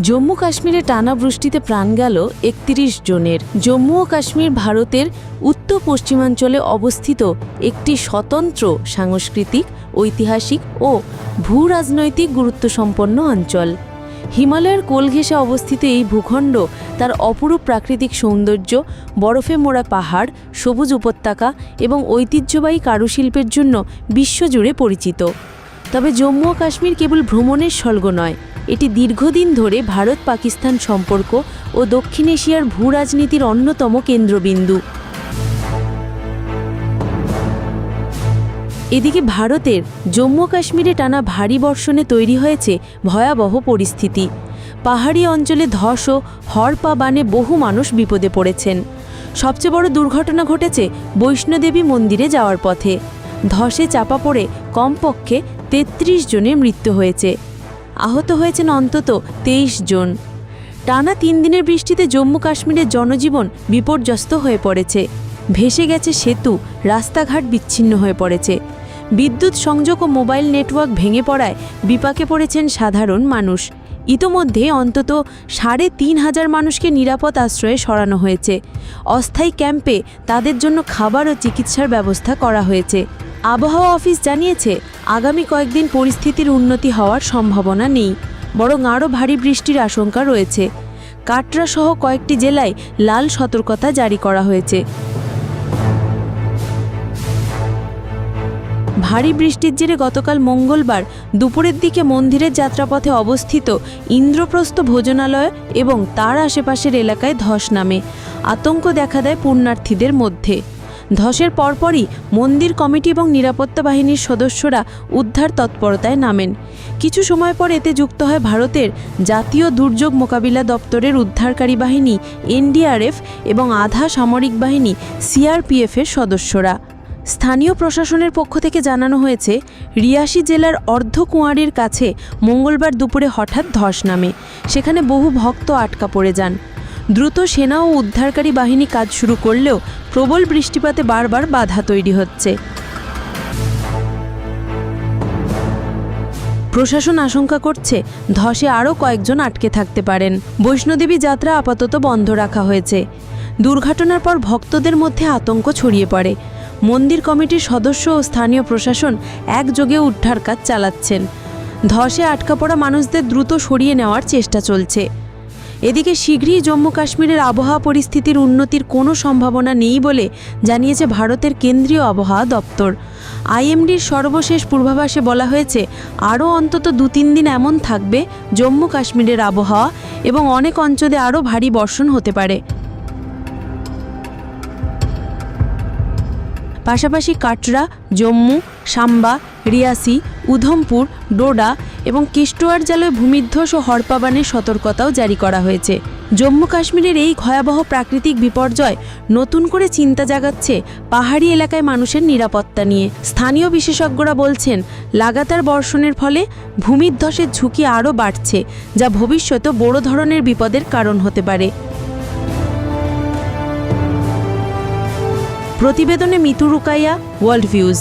জম্মু কাশ্মীরে টানা বৃষ্টিতে প্রাণ গেল একত্রিশ জনের। জম্মু ও কাশ্মীর ভারতের উত্তর পশ্চিমাঞ্চলে অবস্থিত একটি স্বতন্ত্র সাংস্কৃতিক, ঐতিহাসিক ও ভূ রাজনৈতিক গুরুত্বসম্পন্ন অঞ্চল। হিমালয়ের কোল ঘেঁষে অবস্থিত এই ভূখণ্ড তার অপরূপ প্রাকৃতিক সৌন্দর্য, বরফে মোড়া পাহাড়, সবুজ উপত্যকা এবং ঐতিহ্যবাহী কারুশিল্পের জন্য বিশ্বজুড়ে পরিচিত। তবে জম্মু ও কাশ্মীর কেবল ভ্রমণের স্বর্গ নয় এটি দীর্ঘদিন ধরে ভারত পাকিস্তান সম্পর্ক ও দক্ষিণ এশিয়ার ভূ রাজনীতির অন্যতম কেন্দ্রবিন্দু। এদিকে ভারতের জম্মু কাশ্মীরে টানা ভারী বর্ষণে তৈরি হয়েছে ভয়াবহ পরিস্থিতি। পাহাড়ি অঞ্চলে ধস ও হরপা বানে বহু মানুষ বিপদে পড়েছেন। সবচেয়ে বড় দুর্ঘটনা ঘটেছে বৈষ্ণোদেবী মন্দিরে যাওয়ার পথে। ধসে চাপা পড়ে কমপক্ষে তেত্রিশ জনের মৃত্যু হয়েছে। আহত হয়েছেন অন্তত তেইশ জন। টানা তিন দিনের বৃষ্টিতে জম্মু কাশ্মীরের জনজীবন বিপর্যস্ত হয়ে পড়েছে। ভেসে গেছে সেতু, রাস্তাঘাট বিচ্ছিন্ন হয়ে পড়েছে। বিদ্যুৎ সংযোগ ও মোবাইল নেটওয়ার্ক ভেঙে পড়ায় বিপাকে পড়েছেন সাধারণ মানুষ। ইতোমধ্যে অন্তত সাড়ে তিন হাজার মানুষকে নিরাপদ আশ্রয়ে সরানো হয়েছে। অস্থায়ী ক্যাম্পে তাদের জন্য খাবার ও চিকিৎসার ব্যবস্থা করা হয়েছে। আবহাওয়া অফিস জানিয়েছে আগামী কয়েকদিন পরিস্থিতির উন্নতি হওয়ার সম্ভাবনা নেই, বরং আরও ভারী বৃষ্টির আশঙ্কা রয়েছে। কাটরা সহ কয়েকটি জেলায় লাল সতর্কতা জারি করা হয়েছে। ভারী বৃষ্টির জেরে গতকাল মঙ্গলবার দুপুরের দিকে মন্দিরের যাত্রাপথে অবস্থিত ইন্দ্রপ্রস্থ ভোজনালয় এবং তার আশেপাশের এলাকায় ধস নামে। আতঙ্ক দেখা দেয় পুণ্যার্থীদের মধ্যে। ধসের পরপরই মন্দির কমিটি এবং নিরাপত্তা বাহিনীর সদস্যরা উদ্ধার তৎপরতায় নামেন। কিছু সময় পর এতে যুক্ত হয় ভারতের জাতীয় দুর্যোগ মোকাবিলা দপ্তরের উদ্ধারকারী বাহিনী, এনডিআরএফ এবং আধা সামরিক বাহিনী, সিআরপিএফের সদস্যরা। স্থানীয় প্রশাসনের পক্ষ থেকে জানানো হয়েছে, রিয়াসি জেলার অর্ধকুঁয়ারির কাছে মঙ্গলবার দুপুরে হঠাৎ ধস নামে। সেখানে বহু ভক্ত আটকা পড়ে যান। দ্রুত সেনা ও উদ্ধারকারী বাহিনী কাজ শুরু করলেও প্রবল বৃষ্টিপাতে বারবার বাধা তৈরি হচ্ছে। প্রশাসন আশঙ্কা করছে ধসে আরও কয়েকজন আটকে থাকতে পারেন। বৈষ্ণোদেবী যাত্রা আপাতত বন্ধ রাখা হয়েছে। দুর্ঘটনার পর ভক্তদের মধ্যে আতঙ্ক ছড়িয়ে পড়ে। মন্দির কমিটির সদস্য ও স্থানীয় প্রশাসন একযোগে উদ্ধার কাজ চালাচ্ছেন। ধসে আটকা পড়া মানুষদের দ্রুত সরিয়ে নেওয়ার চেষ্টা চলছে। এদিকে শীঘ্রই জম্মু কাশ্মীরের আবহাওয়া পরিস্থিতির উন্নতির কোনো সম্ভাবনা নেই বলে জানিয়েছে ভারতের কেন্দ্রীয় আবহাওয়া দপ্তর। আইএমডির সর্বশেষ পূর্বাভাসে বলা হয়েছে, আরও অন্তত দু তিন দিন এমন থাকবে জম্মু কাশ্মীরের আবহাওয়া এবং অনেক অঞ্চলে আরও ভারী বর্ষণ হতে পারে। পাশাপাশি কাটরা, জম্মু, সাম্বা রিয়াসি, উধমপুর, ডোডা এবং কিষ্টওয়ার জেলায় ভূমিধ্বস ও হরপাবানের সতর্কতাও জারি করা হয়েছে। জম্মু কাশ্মীরের এই ভয়াবহ প্রাকৃতিক বিপর্যয় নতুন করে চিন্তা জাগাচ্ছে পাহাড়ি এলাকায় মানুষের নিরাপত্তা নিয়ে। স্থানীয় বিশেষজ্ঞরা বলছেন, লাগাতার বর্ষণের ফলে ভূমিধ্বসের ঝুঁকি আরও বাড়ছে, যা ভবিষ্যতে বড় ধরনের বিপদের কারণ হতে পারে। প্রতিবেদনে মিতু রুকাইয়া ওয়ার্ল্ড ভিউজ